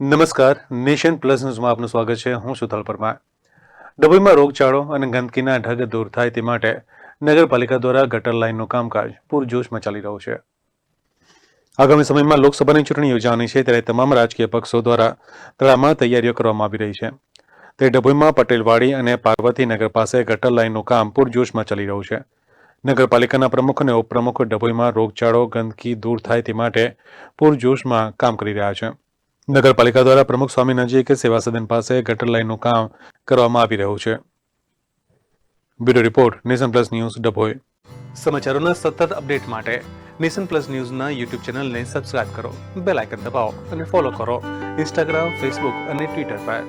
નમસ્કાર. Nation plus ન્યૂઝમાં આપનું સ્વાગત છે. હું સુથલ પરમાર ડભોઈમાં રોગચાળો અને ગંદકીના ઢગ દૂર થાય તે માટે નગરપાલિકા દ્વારા ગટર લાઇનનું કામકાજ પૂરજોશમાં ચાલી રહ્યું છે. આગામી સમયમાં લોકસભાની ચૂંટણી યોજાવાની છે ત્યારે તમામ રાજકીય પક્ષો દ્વારા તળામાં તૈયારીઓ કરવામાં આવી રહી છે. તે ડભોઈમાં પટેલવાડી અને પાર્વતી નગર પાસે ગટર લાઇનનું કામ પૂરજોશમાં ચાલી રહ્યું છે. નગરપાલિકાના પ્રમુખ અને ઉપપ્રમુખ ડભોઈમાં રોગચાળો, ગંદકી દૂર થાય તે માટે પૂરજોશમાં કામ કરી રહ્યા છે. નગરપાલિકા દ્વારા પ્રમુખ સ્વામી નજીક સેવા સદન પાસે ગટર લાઇનનું કામ કરવામાં આવી રહ્યું છે. Bureau report, nation plus news, Dabhoi. સમાચારોના સતત અપડેટ માટે નેશન પ્લસ ન્યૂઝના યુટ્યુબ ચેનલને સબસ્ક્રાઇબ કરો, બેલ આઇકન દબાવો અને ફોલો કરો ઇન્સ્ટાગ્રામ, ફેસબુક અને ટ્વિટર પર.